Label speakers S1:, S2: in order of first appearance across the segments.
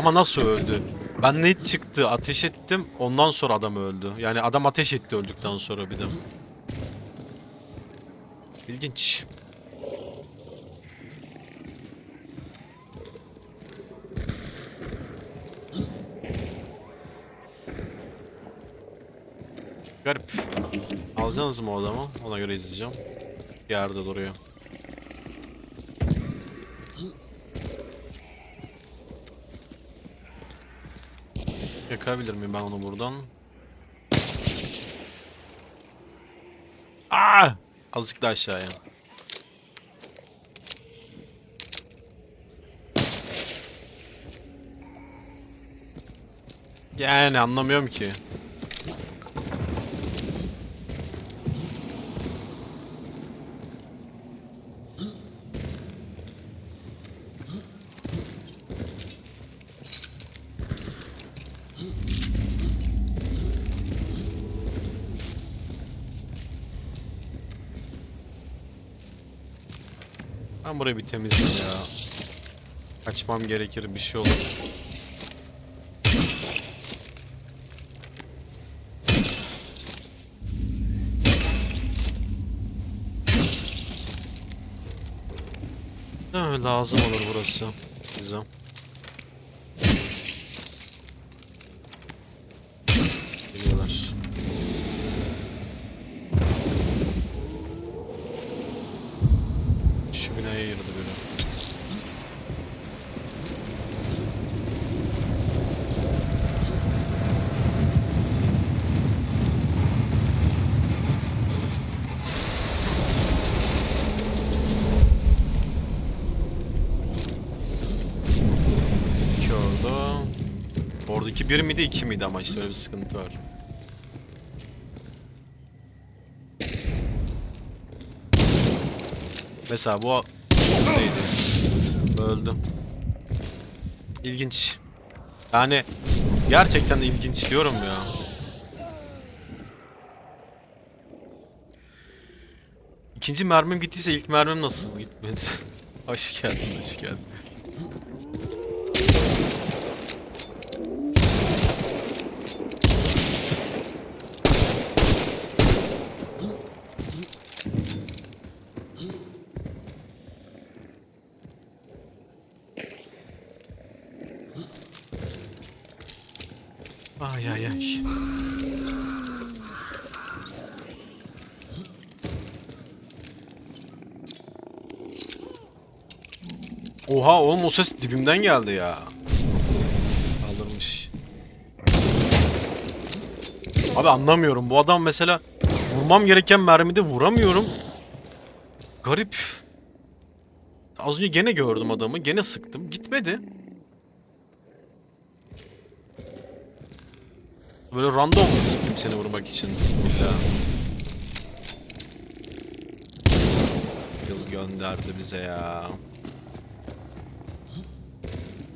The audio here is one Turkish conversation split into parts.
S1: Ama nasıl öldü? Ben ne çıktı? Ateş ettim. Ondan sonra adam öldü. Yani adam ateş etti öldükten sonra bir de. İlginç. Garip. Alacaksınız mı o adamı? Ona göre izleyeceğim. Yerde duruyor. Yakabilir miyim ben onu buradan? Aa! Azıcık daha aşağıya. Yani anlamıyorum ki. Ben burayı bir temizleyeyim ya. Kaçmam gerekir bir şey olur. Ha, lazım olur burası bize. Bir miydi iki miydi ama işte öyle bir sıkıntı var. Mesela bu neydi? Öldüm. İlginç. Yani gerçekten ilginç diyorum ya. İkinci mermim gittiyse ilk mermim nasıl gitmedi? hoş geldin, hoş geldin. Oha oğlum o ses dibimden geldi ya. Kaldırmış. Abi anlamıyorum. Bu adam mesela vurmam gereken mermide vuramıyorum. Garip. Az önce gene gördüm adamı. Gene sıktım. Gitmedi. Böyle random mu sıkayım seni vurmak için? İlla. Yıl gönderdi bize ya.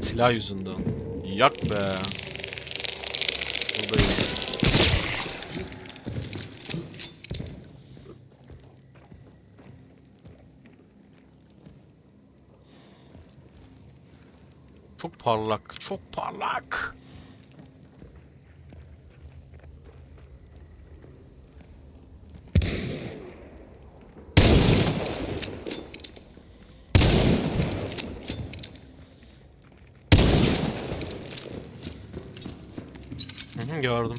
S1: Silah yüzünden. Yak be. Buradayım. Çok parlak, çok parlak. Gördüm.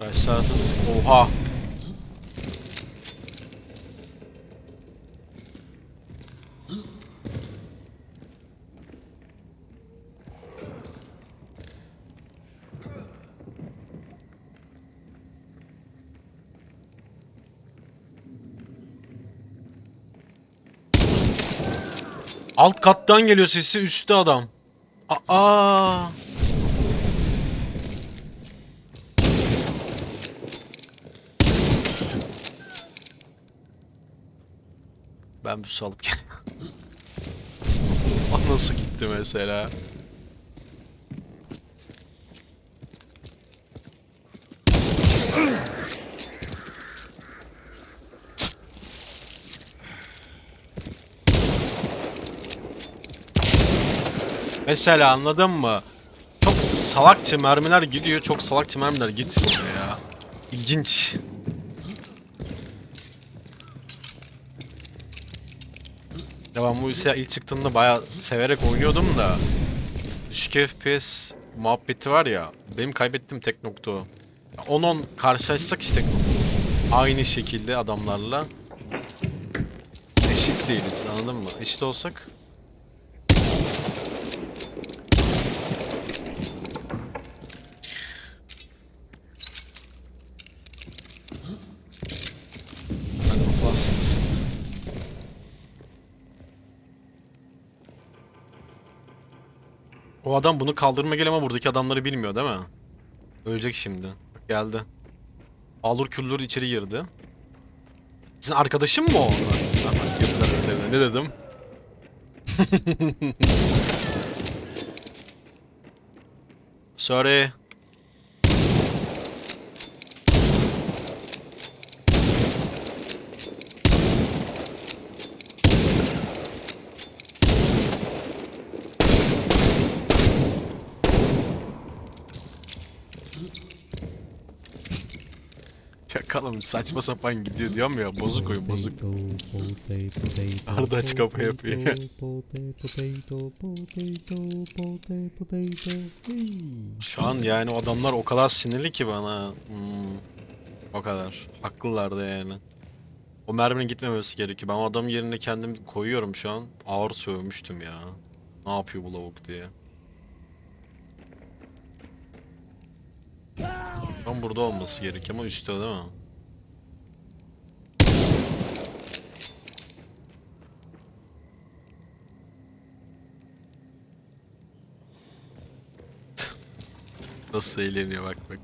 S1: Aşağısız. Oha. Alt kattan geliyor sesi üstte adam. Aa. Ben bir su alıp geliyorum. O nasıl gitti mesela? Mesela anladın mı? Çok salakça mermiler gidiyor, çok salakça mermiler gitmiyor ya. İlginç. Ya ben bu silah ilk çıktığında bayağı severek oynuyordum da düşük FPS muhabbeti var ya benim kaybettiğim tek nokta o. 10-10 karşılaşsak işte aynı şekilde adamlarla eşit değiliz anladın mı? Eşit olsak O adam bunu kaldırma gel ama buradaki adamları bilmiyor değil mi? Ölecek şimdi. Geldi. Alur küllür içeri girdi. Sizin arkadaşın mı o? Ne dedim? Sorry. Çakalım saçma sapan gidiyor diyorum ya bozuk oyun bozuk. Arda aç kapı yapıyor. Şu an yani adamlar o kadar sinirli ki bana. Hmm, o kadar. Haklılar da yani. O merminin gitmemesi gerekiyor. Ben o adamın yerine kendim koyuyorum şu an. Ağır sövmüştüm ya. Ne yapıyor bu lavuk diye. Tam burada olması gerekiyor ama üstte değil mi? Nasıl eğleniyor bak bak.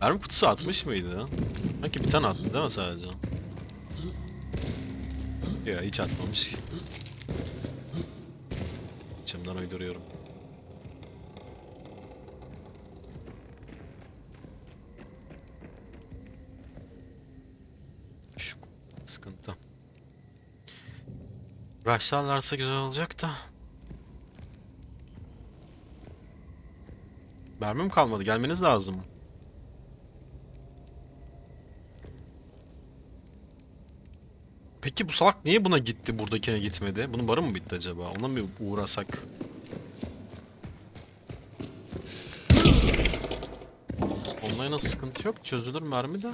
S1: Mermi kutusu atmış mıydı? Sanki bir tane attı değil mi sadece? Ya hiç atmamış ki. İçimden uyduruyorum. Şu sıkıntı. Rushlarlarsa güzel olacak da. Mermim kalmadı. Gelmeniz lazım. Peki bu salak niye buna gitti buradakine gitmedi? Bunun barı mı bitti acaba? Ona mı uğrasak? Online'a sıkıntı yok. Çözülür mermi de.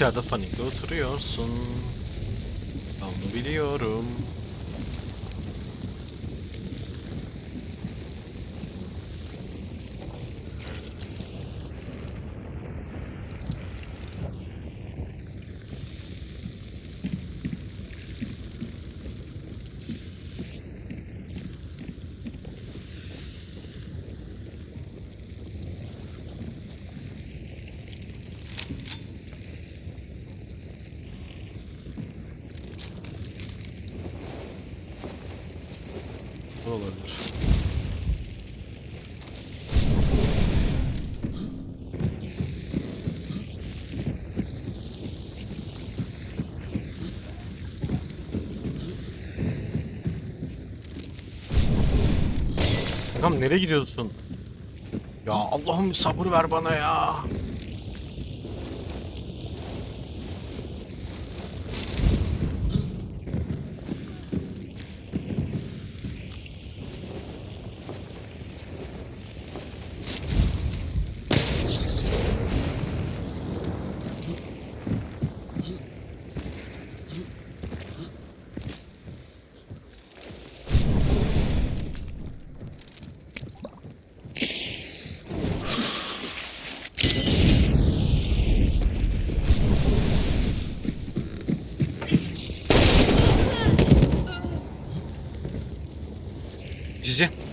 S1: İçeride panikle oturuyorsun. Ben bunu biliyorum. Ne olabilir? Kankam nereye gidiyorsun? Ya Allah'ım sabır ver bana ya. друзі.